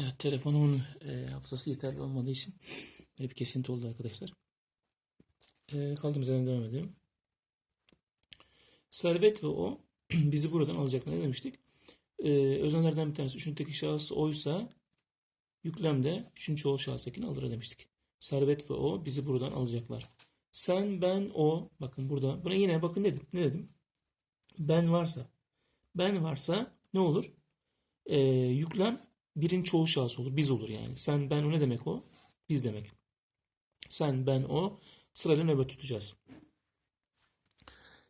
Evet, telefonumun e, hafızası yeterli olmadığı için böyle bir kesinti oldu arkadaşlar. E, kaldığımız yerden devam edelim. Servet ve o bizi buradan alacaklar. Ne demiştik? E, öznellerden bir tanesi üçüncüdeki şahıs oysa yüklem de üçüncü çoğul şahıs ekini alır demiştik. Servet ve o bizi buradan alacaklar. Sen, ben, o. Bakın burada. Buna yine bakın dedim. Ne dedim? Ben varsa. Ben varsa ne olur? E, yüklem birin çoğu şahıs olur. Biz olur yani. Sen, ben, o ne demek o? Biz demek. Sen, ben, o. Sırayla nöbet tutacağız.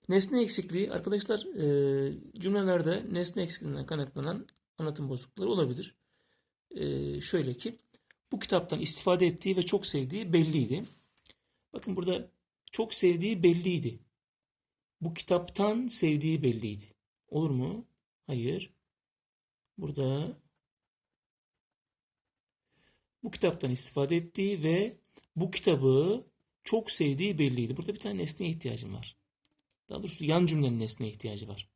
Nesne eksikliği arkadaşlar e, cümlelerde nesne eksikliğinden kaynaklanan anlatım bozuklukları olabilir. E, şöyle ki bu kitaptan istifade ettiği ve çok sevdiği belliydi. Bakın burada çok sevdiği belliydi. Bu kitaptan sevdiği belliydi. Olur mu? Hayır. Burada bu kitaptan istifade ettiği ve bu kitabı çok sevdiği belliydi. Burada bir tane nesneye ihtiyacım var. Daha doğrusu yan cümlenin nesneye ihtiyacı var.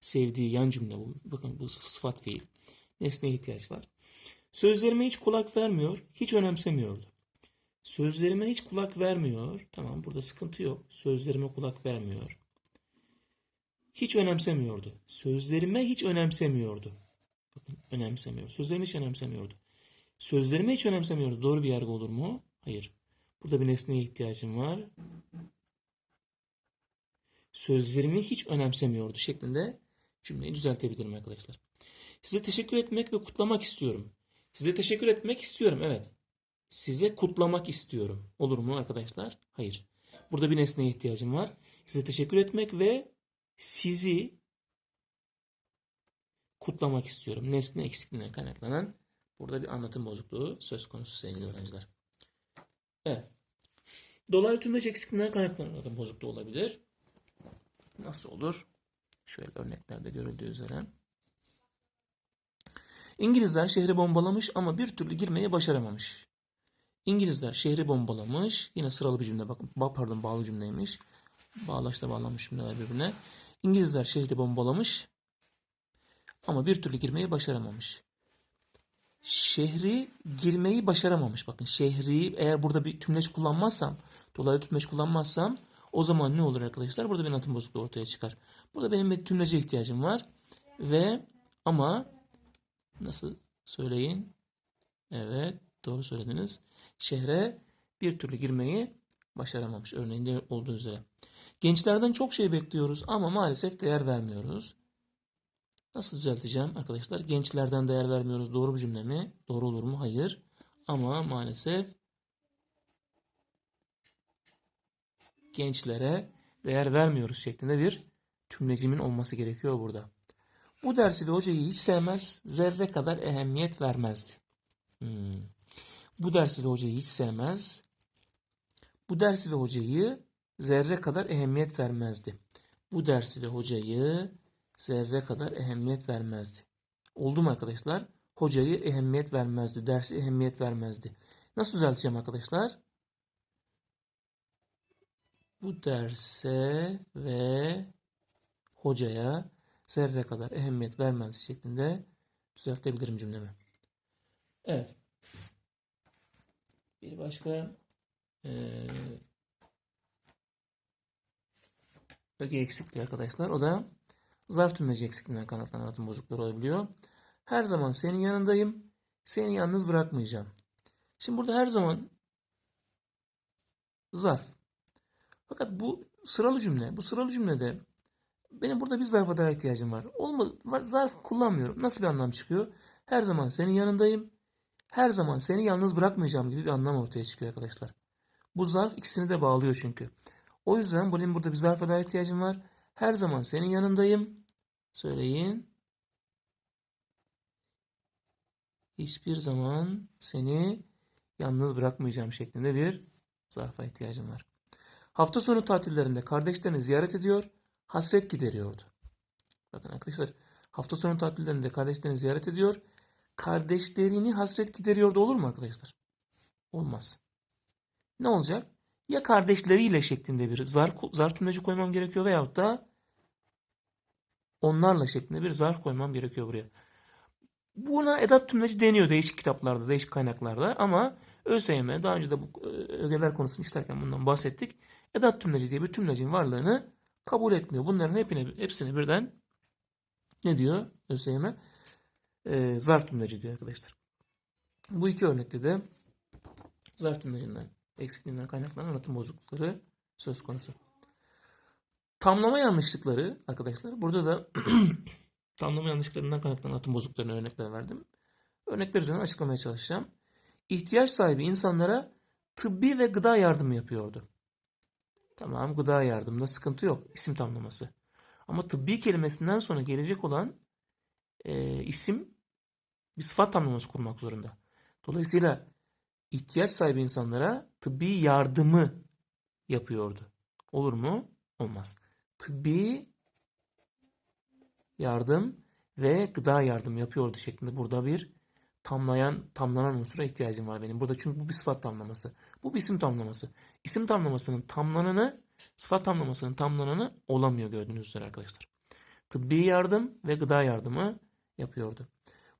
Sevdiği yan cümle bu. Bakın bu sıfat fiil. Nesneye ihtiyaç var. Sözlerime hiç kulak vermiyor, hiç önemsemiyordu. Sözlerime hiç kulak vermiyor. Tamam burada sıkıntı yok. Sözlerime kulak vermiyor. Hiç önemsemiyordu. Sözlerime hiç önemsemiyordu. Bakın önemsemiyor. Sözlerimi hiç önemsemiyordu. Sözlerimi hiç önemsemiyordu. Doğru bir yargı olur mu? Hayır. Burada bir nesneye ihtiyacım var. Sözlerimi hiç önemsemiyordu şeklinde cümleyi düzeltebilirim arkadaşlar. Size teşekkür etmek ve kutlamak istiyorum. Size teşekkür etmek istiyorum evet. Size kutlamak istiyorum. Olur mu arkadaşlar? Hayır. Burada bir nesneye ihtiyacım var. Size teşekkür etmek ve sizi kutlamak istiyorum. Nesne eksikliğine kaynaklanan burada bir anlatım bozukluğu söz konusu sevgili öğrenciler. Evet. Dolaylı tümleç eksikliğinden kaynaklanan anlatım bozukluğu olabilir. Nasıl olur? Şöyle örneklerde görüldüğü üzere. İngilizler şehri bombalamış ama bir türlü girmeye başaramamış. İngilizler şehri bombalamış. Yine sıralı bir cümle bakın. Ba- Pardon bağlı cümleymiş. Bağlaçla bağlanmış cümleler birbirine. İngilizler şehri bombalamış ama bir türlü girmeyi başaramamış. Şehri girmeyi başaramamış. Bakın şehri eğer burada bir tümleç kullanmazsam, dolaylı tümleç kullanmazsam o zaman ne olur arkadaşlar? Burada bir anlatım bozukluğu ortaya çıkar. Burada benim bir tümlece ihtiyacım var. Ve ama nasıl söyleyin? Evet doğru söylediniz. Şehre bir türlü girmeyi başaramamış. Örneğinde olduğu üzere. Gençlerden çok şey bekliyoruz ama maalesef değer vermiyoruz. Nasıl düzelteceğim arkadaşlar? Gençlerden değer vermiyoruz. Doğru bir cümle mi? Doğru olur mu? Hayır. Ama maalesef gençlere değer vermiyoruz şeklinde bir cümlecimin olması gerekiyor burada. Bu dersi ve hocayı hiç sevmez, zerre kadar ehemmiyet vermezdi. Hmm. Bu dersi ve hocayı hiç sevmez, bu dersi ve hocayı zerre kadar ehemmiyet vermezdi. Bu dersi ve hocayı zerre kadar ehemmiyet vermezdi. Oldu mu arkadaşlar? Hocayı ehemmiyet vermezdi, dersi ehemmiyet vermezdi. Nasıl düzelteceğim arkadaşlar? Bu derse ve hocaya zerre kadar ehemmiyet vermez şeklinde düzeltebilirim cümlemi. Evet. Bir başka eee öge eksikliği arkadaşlar. O da zarf tümleci eksikliğinden kaynaklanan anlatım bozukluğu olabiliyor. Her zaman senin yanındayım. Seni yalnız bırakmayacağım. Şimdi burada her zaman zarf. Fakat bu sıralı cümle. Bu sıralı cümlede benim burada bir zarfa daha ihtiyacım var. Olmadı, var, zarf kullanmıyorum. Nasıl bir anlam çıkıyor? Her zaman senin yanındayım. Her zaman seni yalnız bırakmayacağım gibi bir anlam ortaya çıkıyor arkadaşlar. Bu zarf ikisini de bağlıyor çünkü. O yüzden benim burada bir zarfa daha ihtiyacım var. Her zaman senin yanındayım. Söyleyin. Hiçbir zaman seni yalnız bırakmayacağım şeklinde bir zarfa ihtiyacım var. Hafta sonu tatillerinde kardeşlerini ziyaret ediyor, hasret gideriyordu. Bakın arkadaşlar, hafta sonu tatillerinde kardeşlerini ziyaret ediyor, kardeşlerini hasret gideriyordu olur mu arkadaşlar? Olmaz. Ne olacak? Ya kardeşleriyle şeklinde bir zar, zar tümleci koymam gerekiyor veyahut da onlarla şeklinde bir zarf koymam gerekiyor buraya. Buna edat tümleci deniyor değişik kitaplarda, değişik kaynaklarda ama ÖSYM daha önce de bu e, ögeler konusunu işlerken bundan bahsettik. Edat tümleci diye bir tümlecin varlığını kabul etmiyor. Bunların hepine, hepsini birden ne diyor ÖSYM? Ee, zarf tümleci diyor arkadaşlar. Bu iki örnekte de zarf tümlecinden eksikliğinden kaynaklanan anlatım bozuklukları söz konusu. Tamlama yanlışlıkları arkadaşlar. Burada da tamlama yanlışlıklarından kaynaklanan anlatım bozukluklarına örnekler verdim. Örnekler üzerinden açıklamaya çalışacağım. İhtiyaç sahibi insanlara tıbbi ve gıda yardımı yapıyordu. Tamam gıda yardımında sıkıntı yok. isim tamlaması. Ama tıbbi kelimesinden sonra gelecek olan e, isim bir sıfat tamlaması kurmak zorunda. Dolayısıyla ihtiyaç sahibi insanlara tıbbi yardımı yapıyordu. Olur mu? Olmaz. Tıbbi yardım ve gıda yardım yapıyordu şeklinde burada bir tamlayan, tamlanan unsura ihtiyacım var benim. Burada çünkü bu bir sıfat tamlaması. Bu bir isim tamlaması. İsim tamlamasının tamlananı, sıfat tamlamasının tamlananı olamıyor gördüğünüz üzere arkadaşlar. Tıbbi yardım ve gıda yardımı yapıyordu.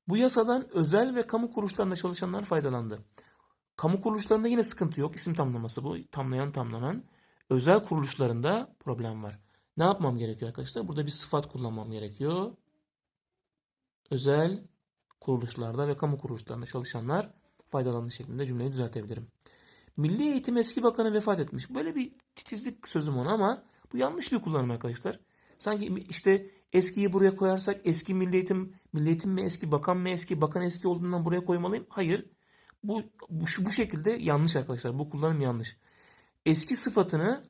Bu yasadan özel ve kamu kuruluşlarında çalışanlar faydalandı. Kamu kuruluşlarında yine sıkıntı yok. İsim tamlaması bu. Tamlayan tamlanan. Özel kuruluşlarında problem var. Ne yapmam gerekiyor arkadaşlar? Burada bir sıfat kullanmam gerekiyor. Özel kuruluşlarda ve kamu kuruluşlarında çalışanlar faydalandığı şeklinde cümleyi düzeltebilirim. Milli Eğitim eski bakanı vefat etmiş. Böyle bir titizlik sözüm ona ama bu yanlış bir kullanım arkadaşlar. Sanki işte eskiyi buraya koyarsak eski milli eğitim, milli eğitim mi eski, bakan mı eski, bakan eski olduğundan buraya koymalıyım. Hayır. Bu, bu, bu şekilde yanlış arkadaşlar. Bu kullanım yanlış. Eski sıfatını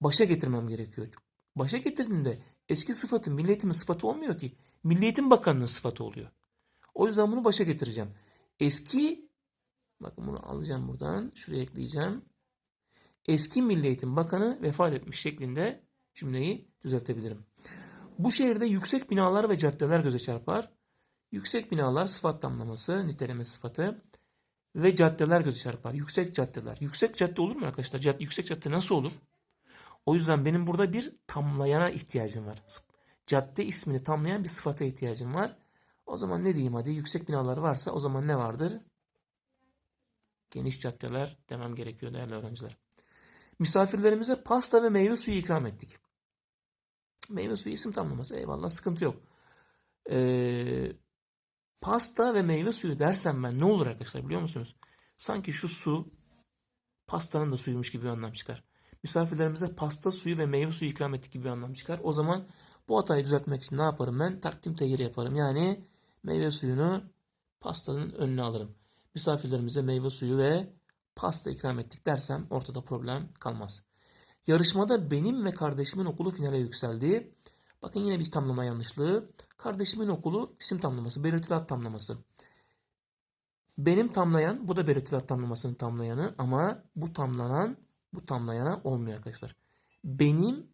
başa getirmem gerekiyor. Başa getirdiğimde eski sıfatın milli eğitimin sıfatı olmuyor ki. Milli Eğitim Bakanı'nın sıfatı oluyor. O yüzden bunu başa getireceğim. Eski bakın bunu alacağım buradan. Şuraya ekleyeceğim. Eski Milli Bakanı vefat etmiş şeklinde cümleyi düzeltebilirim. Bu şehirde yüksek binalar ve caddeler göze çarpar. Yüksek binalar sıfat tamlaması, niteleme sıfatı ve caddeler göze çarpar. Yüksek caddeler. Yüksek cadde olur mu arkadaşlar? Cad- yüksek cadde nasıl olur? O yüzden benim burada bir tamlayana ihtiyacım var. Cadde ismini tamlayan bir sıfata ihtiyacım var. O zaman ne diyeyim hadi yüksek binalar varsa o zaman ne vardır? Geniş caddeler demem gerekiyor değerli öğrenciler. Misafirlerimize pasta ve meyve suyu ikram ettik. Meyve suyu isim tamlaması eyvallah sıkıntı yok. Ee, pasta ve meyve suyu dersem ben ne olur arkadaşlar biliyor musunuz? Sanki şu su pastanın da suyumuş gibi bir anlam çıkar. Misafirlerimize pasta suyu ve meyve suyu ikram ettik gibi bir anlam çıkar. O zaman bu hatayı düzeltmek için ne yaparım ben? Takdim tehir yaparım. Yani meyve suyunu pastanın önüne alırım. Misafirlerimize meyve suyu ve pasta ikram ettik dersem ortada problem kalmaz. Yarışmada benim ve kardeşimin okulu finale yükseldi. Bakın yine bir tamlama yanlışlığı. Kardeşimin okulu isim tamlaması, belirtili ad tamlaması. Benim tamlayan, bu da belirtili ad tamlamasının tamlayanı ama bu tamlanan, bu tamlayana olmuyor arkadaşlar. Benim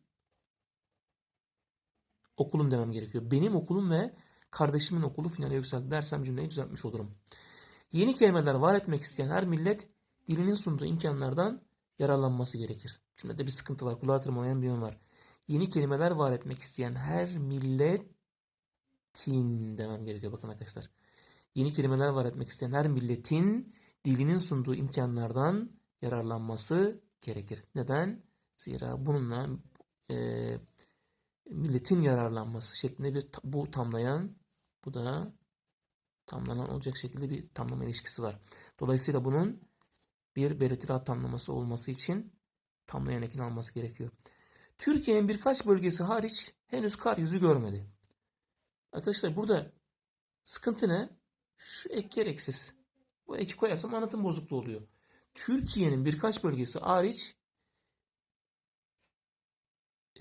okulum demem gerekiyor. Benim okulum ve kardeşimin okulu finale yükseldi dersem cümleyi düzeltmiş olurum. Yeni kelimeler var etmek isteyen her millet dilinin sunduğu imkanlardan yararlanması gerekir. Cümlede bir sıkıntı var. Kulağa tırmalayan bir yön var. Yeni kelimeler var etmek isteyen her milletin demem gerekiyor. Bakın arkadaşlar. Yeni kelimeler var etmek isteyen her milletin dilinin sunduğu imkanlardan yararlanması gerekir. Neden? Zira bununla e, milletin yararlanması şeklinde bir bu tamlayan bu da tamlanan olacak şekilde bir tamlama ilişkisi var. Dolayısıyla bunun bir belirtili ad tamlaması olması için tamlayan ekin alması gerekiyor. Türkiye'nin birkaç bölgesi hariç henüz kar yüzü görmedi. Arkadaşlar burada sıkıntı ne? Şu ek gereksiz. Bu eki koyarsam anlatım bozukluğu oluyor. Türkiye'nin birkaç bölgesi hariç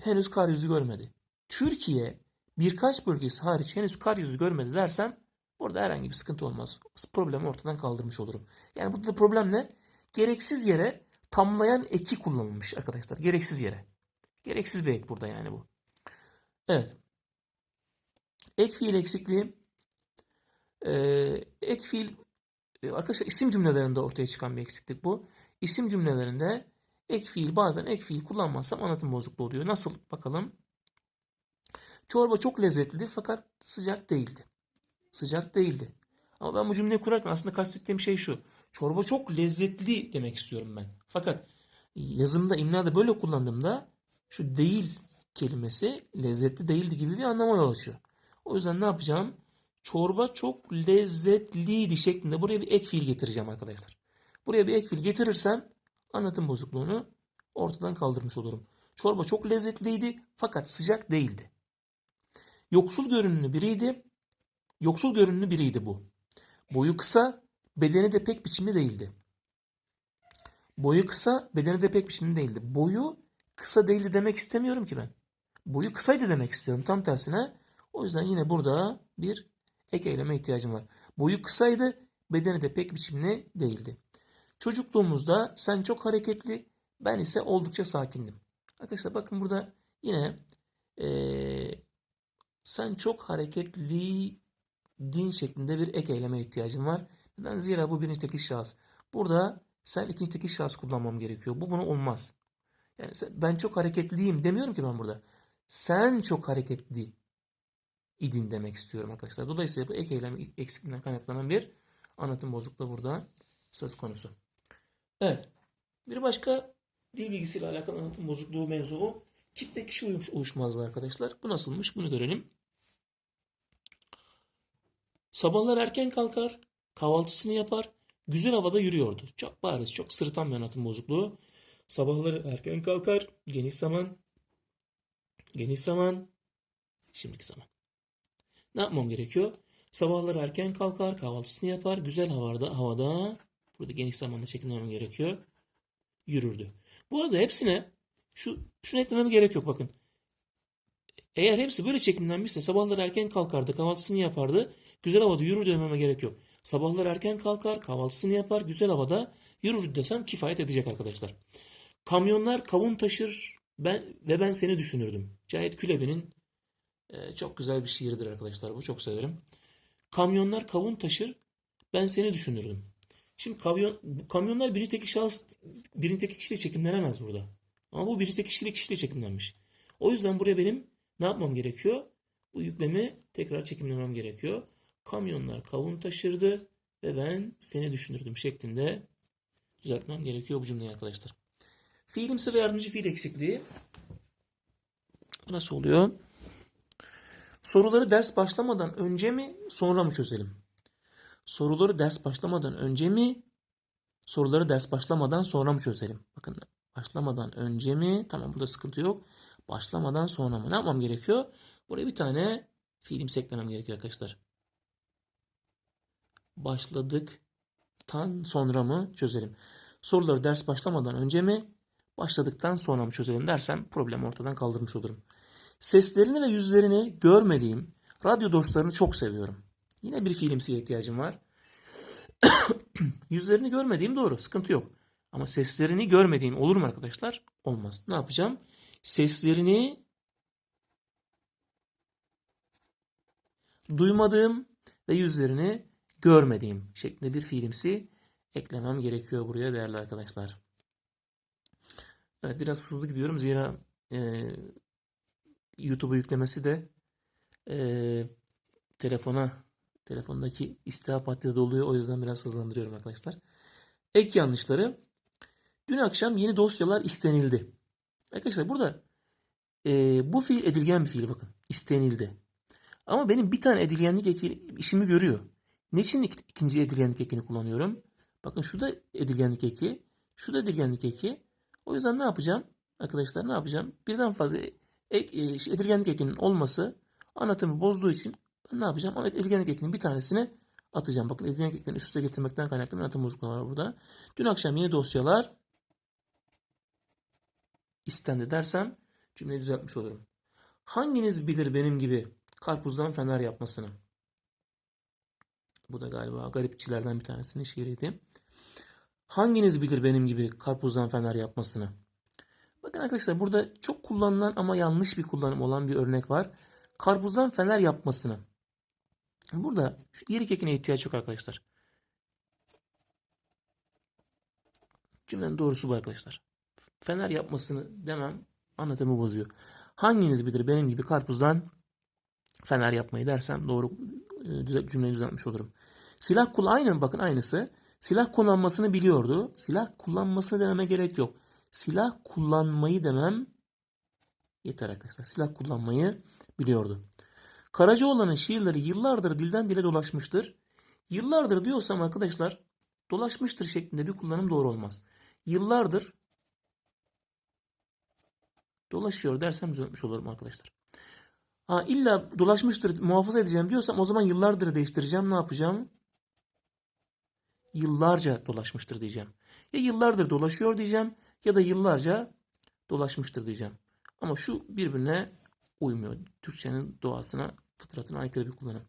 henüz kar yüzü görmedi. Türkiye birkaç bölgesi hariç henüz kar yüzü görmedi dersem orada herhangi bir sıkıntı olmaz. Problemi ortadan kaldırmış olurum. Yani burada da problem ne? Gereksiz yere tamlayan eki kullanılmış arkadaşlar. Gereksiz yere. Gereksiz bir ek burada yani bu. Evet. Ek fiil eksikliği ee, ek fiil arkadaşlar isim cümlelerinde ortaya çıkan bir eksiklik bu. İsim cümlelerinde ek fiil bazen ek fiil kullanmazsam anlatım bozukluğu oluyor. Nasıl bakalım? Çorba çok lezzetliydi fakat sıcak değildi. Sıcak değildi. Ama ben bu cümleyi kurarken aslında kastettiğim şey şu. Çorba çok lezzetli demek istiyorum ben. Fakat yazımda, imlada böyle kullandığımda şu değil kelimesi lezzetli değildi gibi bir anlama yol açıyor. O yüzden ne yapacağım? Çorba çok lezzetliydi şeklinde buraya bir ek fiil getireceğim arkadaşlar. Buraya bir ek fiil getirirsem anlatım bozukluğunu ortadan kaldırmış olurum. Çorba çok lezzetliydi fakat sıcak değildi. Yoksul görünümlü biriydi. Yoksul görünümlü biriydi bu. Boyu kısa, bedeni de pek biçimli değildi. Boyu kısa, bedeni de pek biçimli değildi. Boyu kısa değildi demek istemiyorum ki ben. Boyu kısaydı demek istiyorum tam tersine. O yüzden yine burada bir ek eyleme ihtiyacım var. Boyu kısaydı, bedeni de pek biçimli değildi. Çocukluğumuzda sen çok hareketli, ben ise oldukça sakindim. Arkadaşlar bakın burada yine eee, sen çok hareketli din şeklinde bir ek eyleme ihtiyacım var. Neden? Zira bu birinci tekil şahıs. Burada sen ikinci tekil şahıs kullanmam gerekiyor. Bu bunu olmaz. Yani sen- ben çok hareketliyim demiyorum ki ben burada. Sen çok hareketli idin demek istiyorum arkadaşlar. Dolayısıyla bu ek eylem eksikliğinden kaynaklanan bir anlatım bozukluğu burada söz konusu. Evet. Bir başka dil bilgisiyle alakalı anlatım bozukluğu mevzuu kip ve kişi uyuş, uyuşmazlığı arkadaşlar. Bu nasılmış? Bunu görelim. Sabahlar erken kalkar, kahvaltısını yapar, güzel havada yürüyordu. Çok bariz, çok sırıtan bir anlatım bozukluğu. Sabahları erken kalkar, geniş zaman, geniş zaman, şimdiki zaman. Ne yapmam gerekiyor? Sabahları erken kalkar, kahvaltısını yapar, güzel havada, havada, burada geniş zamanda çekimlemem gerekiyor, yürürdü. Bu arada hepsine şu şunu eklememe gerek yok bakın. Eğer hepsi böyle çekimlenmişse sabahları erken kalkardı, kahvaltısını yapardı, güzel havada yürürdü dememe gerek yok. Sabahları erken kalkar, kahvaltısını yapar, güzel havada yürürdü desem kifayet edecek arkadaşlar. Kamyonlar kavun taşır ben ve ben seni düşünürdüm. Cahit Külebi'nin e, çok güzel bir şiiridir arkadaşlar bu çok severim. Kamyonlar kavun taşır ben seni düşünürdüm. Şimdi kamyon, kamyonlar birinci tekil şahıs birinci tekil kişiyle çekimlenemez burada. Ama bu birinci tekil kişiyle kişiyle çekimlenmiş. O yüzden buraya benim ne yapmam gerekiyor? Bu yüklemi tekrar çekimlemem gerekiyor. Kamyonlar kavun taşırdı ve ben seni düşünürdüm şeklinde düzeltmem gerekiyor bu cümleyi arkadaşlar. Fiilimsi ve yardımcı fiil eksikliği nasıl oluyor? Soruları ders başlamadan önce mi sonra mı çözelim? Soruları ders başlamadan önce mi soruları ders başlamadan sonra mı çözelim? Bakın başlamadan önce mi? Tamam burada sıkıntı yok. Başlamadan sonra mı? Ne yapmam gerekiyor? Buraya bir tane fiilimsi eklemem gerekiyor arkadaşlar. Başladıktan sonra mı çözelim? Soruları ders başlamadan önce mi? Başladıktan sonra mı çözelim dersem problemi ortadan kaldırmış olurum. Seslerini ve yüzlerini görmediğim radyo dostlarını çok seviyorum. Yine bir fiilimsiye ihtiyacım var. Yüzlerini görmediğim doğru. Sıkıntı yok. Ama seslerini görmediğim olur mu arkadaşlar? Olmaz. Ne yapacağım? Seslerini duymadığım ve yüzlerini görmediğim şeklinde bir fiilimsi eklemem gerekiyor buraya değerli arkadaşlar. Evet biraz hızlı gidiyorum zira e, YouTube'a yüklemesi de e, telefona telefondaki istihap hattı doluyor. O yüzden biraz hızlandırıyorum arkadaşlar. Ek yanlışları. Dün akşam yeni dosyalar istenildi. Arkadaşlar burada e, bu fiil edilgen bir fiil bakın. İstenildi. Ama benim bir tane edilgenlik eki işimi görüyor. Niçin ik- ikinci edilgenlik ekini kullanıyorum? Bakın şu da edilgenlik eki. Şu da edilgenlik eki. O yüzden ne yapacağım? Arkadaşlar ne yapacağım? Birden fazla ek, e, şey, edilgenlik ekinin olması anlatımı bozduğu için ben ne yapacağım? Ama edilgenlik ekinin bir tanesini atacağım. Bakın edilgenlik eklerini üst üste getirmekten kaynaklı bir anlatım bozukluğu var burada. Dün akşam yeni dosyalar istendi dersem cümleyi düzeltmiş olurum. Hanginiz bilir benim gibi karpuzdan fener yapmasını? Bu da galiba garipçilerden bir tanesinin şiiriydi. Hanginiz bilir benim gibi karpuzdan fener yapmasını? Bakın arkadaşlar burada çok kullanılan ama yanlış bir kullanım olan bir örnek var. Karpuzdan fener yapmasını. Burada şu iyilik ekine ihtiyaç yok arkadaşlar. Cümlenin doğrusu bu arkadaşlar. Fener yapmasını demem anlatımı bozuyor. Hanginiz bilir benim gibi karpuzdan fener yapmayı dersem doğru e, cümleyi düzeltmiş olurum. Silah kul aynen bakın aynısı. Silah kullanmasını biliyordu. Silah kullanmasını dememe gerek yok. Silah kullanmayı demem yeter arkadaşlar. Silah kullanmayı biliyordu. Karacaoğlan'ın şiirleri yıllardır dilden dile dolaşmıştır. Yıllardır diyorsam arkadaşlar dolaşmıştır şeklinde bir kullanım doğru olmaz. Yıllardır dolaşıyor dersem düzeltmiş olurum arkadaşlar. Ha illa dolaşmıştır muhafaza edeceğim diyorsam o zaman yıllardır değiştireceğim. Ne yapacağım? Yıllarca dolaşmıştır diyeceğim. Ya yıllardır dolaşıyor diyeceğim ya da yıllarca dolaşmıştır diyeceğim. Ama şu birbirine uymuyor. Türkçenin doğasına, fıtratına aykırı bir kullanım.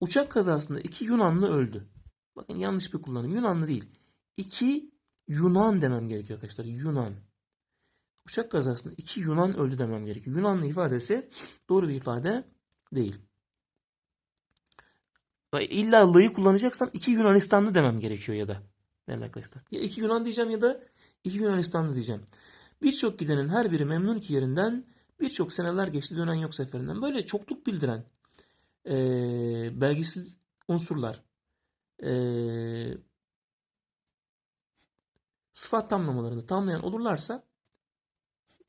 Uçak kazasında iki Yunanlı öldü. Bakın yanlış bir kullanım. Yunanlı değil. İki Yunan demem gerekiyor arkadaşlar. Yunan. Uçak kazasında iki Yunan öldü demem gerekiyor. Yunanlı ifadesi doğru bir ifade değil. İlla la'yı kullanacaksam iki Yunanistanlı demem gerekiyor ya da. Değerli arkadaşlar. Ya iki Yunan diyeceğim ya da iki Yunanistanlı diyeceğim. Birçok gidenin her biri memnun ki yerinden birçok seneler geçti dönen yok seferinden. Böyle çokluk bildiren eee, belgisiz unsurlar eee, sıfat tamlamalarını tamlayan olurlarsa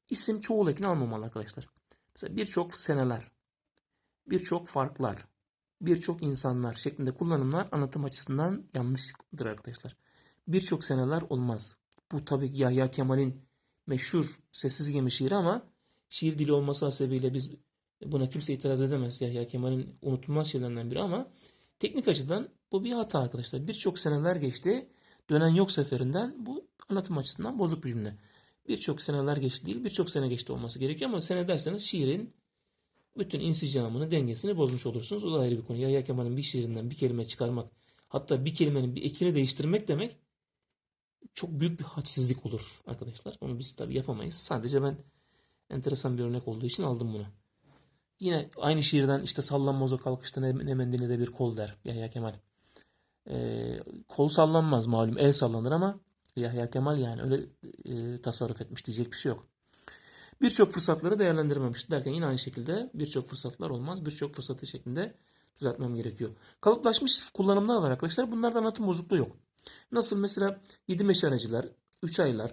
isim çoğul ekini almamalı arkadaşlar. Mesela birçok seneler, birçok farklar, birçok insanlar şeklinde kullanımlar anlatım açısından yanlıştır arkadaşlar. Birçok seneler olmaz. Bu tabii ki Yahya Kemal'in meşhur Sessiz Gemi şiiri ama şiir dili olması hasebiyle biz buna kimse itiraz edemez. Yahya Kemal'in unutulmaz şeylerinden biri ama teknik açıdan bu bir hata arkadaşlar. Birçok seneler geçti. Dönen yok seferinden bu anlatım açısından bozuk bir cümle. Birçok seneler geçti değil, birçok sene geçti olması gerekiyor ama sene derseniz şiirin bütün insicamını, dengesini bozmuş olursunuz. O da ayrı bir konu. Yahya Kemal'in bir şiirinden bir kelime çıkarmak, hatta bir kelimenin bir ekini değiştirmek demek çok büyük bir hadsizlik olur arkadaşlar. Onu biz tabii yapamayız. Sadece ben enteresan bir örnek olduğu için aldım bunu. Yine aynı şiirden işte sallanmaz o kalkışta ne, ne mendili de bir kol der Yahya Kemal. Ee, kol sallanmaz malum el sallanır ama Yahya Kemal yani öyle e, tasarruf etmiş diyecek bir şey yok. Birçok fırsatları değerlendirmemiş derken yine aynı şekilde birçok fırsatlar olmaz. Birçok fırsatı şeklinde düzeltmem gerekiyor. Kalıplaşmış kullanımlar var arkadaşlar. Bunlarda anlatım bozukluğu yok. Nasıl mesela 7 meşaleciler, 3 aylar,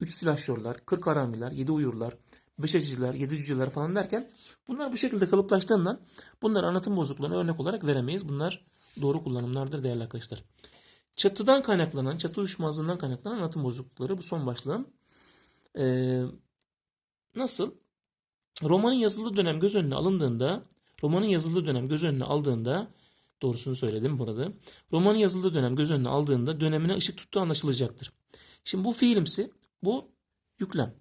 3 silahşörler, 40 haramiler, 7 uyurlar, 5 acıcılar, 7 cüceler falan derken bunlar bu şekilde kalıplaştığından bunlar anlatım bozukluğuna örnek olarak veremeyiz. Bunlar doğru kullanımlardır değerli arkadaşlar. Çatıdan kaynaklanan, çatı uyuşmazlığından kaynaklanan anlatım bozuklukları bu son başlığım. Ee, nasıl? Romanın yazıldığı dönem göz önüne alındığında, romanın yazıldığı dönem göz önüne aldığında, doğrusunu söyledim burada. Romanın yazıldığı dönem göz önüne aldığında dönemine ışık tuttuğu anlaşılacaktır. Şimdi bu fiilimsi, bu yüklem.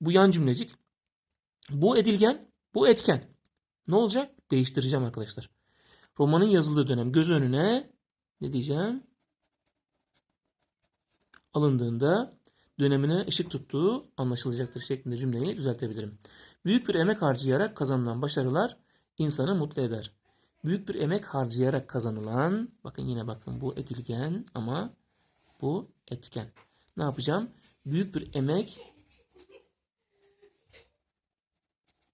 Bu yan cümlecik, bu edilgen, bu etken. Ne olacak? Değiştireceğim arkadaşlar. Romanın yazıldığı dönem göz önüne ne diyeceğim? Alındığında dönemine ışık tuttuğu anlaşılacaktır şeklinde cümleyi düzeltebilirim. Büyük bir emek harcayarak kazanılan başarılar insanı mutlu eder. Büyük bir emek harcayarak kazanılan, bakın yine bakın bu edilgen ama bu etken. Ne yapacağım? Büyük bir emek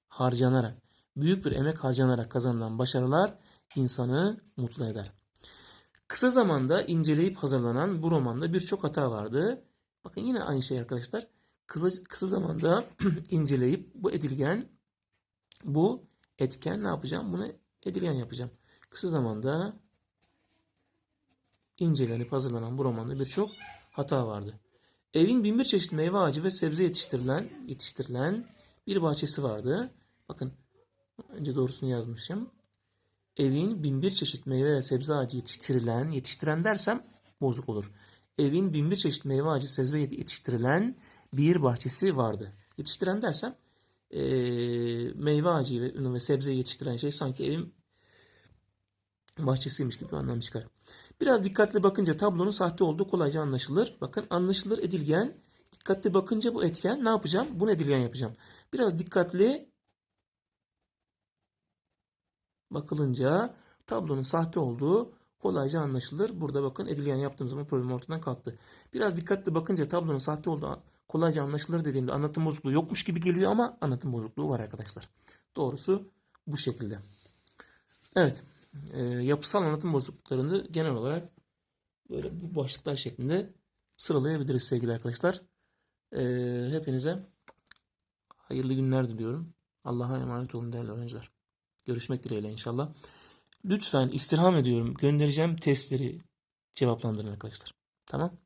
harcanarak, büyük bir emek harcanarak kazanılan başarılar insanı mutlu eder. Kısa zamanda inceleyip hazırlanan bu romanda birçok hata vardı. Bakın yine aynı şey arkadaşlar. Kısa, kısa zamanda inceleyip bu edilgen, bu etken ne yapacağım? Bunu edilgen yapacağım. Kısa zamanda incelenip hazırlanan bu romanda birçok hata vardı. Evin binbir çeşit meyve ağacı ve sebze yetiştirilen yetiştirilen bir bahçesi vardı. Bakın önce doğrusunu yazmışım. Evin binbir çeşit meyve ve sebze ağacı yetiştirilen, yetiştiren dersem bozuk olur. Evin binbir çeşit meyve ağacı, sebze yetiştirilen bir bahçesi vardı. Yetiştiren dersem eee, meyve ağacı ve, ve sebze yetiştiren şey sanki evin bahçesiymiş gibi bir anlam çıkar. Biraz dikkatli bakınca tablonun sahte olduğu kolayca anlaşılır. Bakın anlaşılır edilgen. Dikkatli bakınca bu etken ne yapacağım? Bunu edilgen yapacağım. Biraz dikkatli bakılınca tablonun sahte olduğu kolayca anlaşılır. Burada bakın edilgen yaptığım zaman problem ortadan kalktı. Biraz dikkatli bakınca tablonun sahte olduğu kolayca anlaşılır dediğimde anlatım bozukluğu yokmuş gibi geliyor ama anlatım bozukluğu var arkadaşlar. Doğrusu bu şekilde. Evet. E, yapısal anlatım bozukluklarını genel olarak böyle bu başlıklar şeklinde sıralayabiliriz sevgili arkadaşlar. E, hepinize hayırlı günler diliyorum. Allah'a emanet olun değerli öğrenciler. Görüşmek dileğiyle inşallah. Lütfen istirham ediyorum. Göndereceğim testleri cevaplandırın arkadaşlar. Tamam.